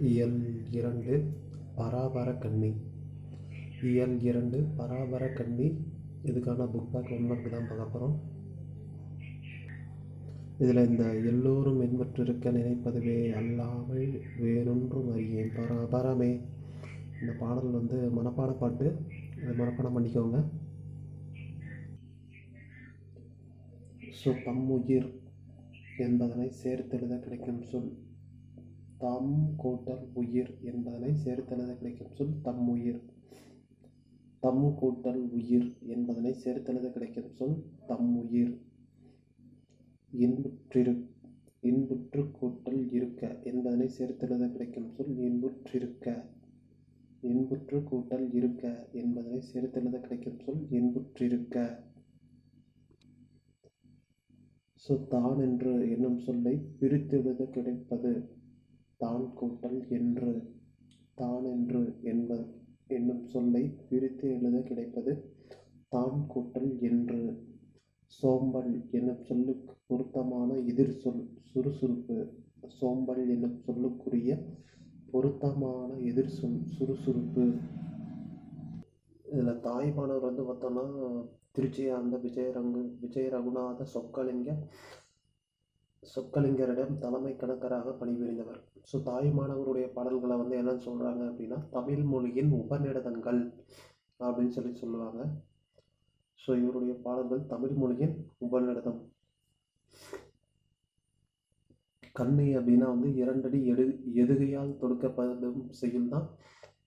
இயல் இரண்டு பராபர கன்னி இயல் இரண்டு பராபர கன்னி இதுக்கான புக் பேக் ஒன் மார்க் தான் பார்க்க போகிறோம் இதில் இந்த எல்லோரும் என்பற்றிருக்க நினைப்பதுவே அல்லாமல் வேறொன்றும் அறியேன். பராபரமே. இந்த பாடல் வந்து மனப்பாட பாட்டு. இதை மனப்பாடம் பண்ணிக்கோங்க. ஸோ பம்முயிர் என்பதனை சேர்த்தெழுத கிடைக்கும் சொல். தம் கூட்டல் உயிர் என்பதனை சேர்த்தெழுத கிடைக்கும் சொல் தம் உயிர். தம் கூட்டல் உயிர் என்பதனை சேர்த்தெழுத கிடைக்கும் சொல் தம் உயிர். இன்புற்றிரு இன்புற்று கூட்டல் இருக்க என்பதனை சேர்த்தெழுத கிடைக்கும் சொல் இன்புற்றிருக்க. இன்புற்று கூட்டல் இருக்க என்பதனை சேர்த்தெழுத கிடைக்கும் சொல் இன்புற்றிருக்க. ஸோ தான் என்று என்னும் சொல்லை பிரித்தெழுத கிடைப்பது. தான் கூட்டல் என்று தான் என்று என்ப என்னும் சொல்லை பிரித்து எழுத கிடைப்பது தான் கூட்டல் என்று. சோம்பல் என்னும் சொல்லுக்கு பொருத்தமான எதிர் சொல் சுறுசுறுப்பு. சோம்பல் என்னும் சொல்லுக்குரிய பொருத்தமான எதிர் சொல் சுறுசுறுப்பு. இதில் தாய்மானவர் வந்து பார்த்தோன்னா திருச்சி ஆண்ட விஜயரங்கு விஜய ரகுநாத சொக்கலிங்க சொக்கலிங்கரிடம் தலைமை கணக்கராக பணிபுரிந்தவர். ஸோ தாய்மானவருடைய பாடல்களை வந்து என்னன்னு சொல்கிறாங்க அப்படின்னா தமிழ் மொழியின் உபநிடதங்கள் அப்படின்னு சொல்லி சொல்லுவாங்க. ஸோ இவருடைய பாடல்கள் தமிழ் மொழியின் உபநிடதம். கண்ணி அப்படின்னா வந்து இரண்டடி எடு எதுகையால் தொடுக்கப்படும் செய்யும் தான்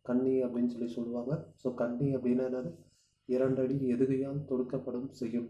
கண்ணி அப்படின்னு சொல்லி சொல்லுவாங்க. ஸோ கண்ணி அப்படின்னா என்னது? இரண்டடி எதுகையால் தொடுக்கப்படும் செய்யும்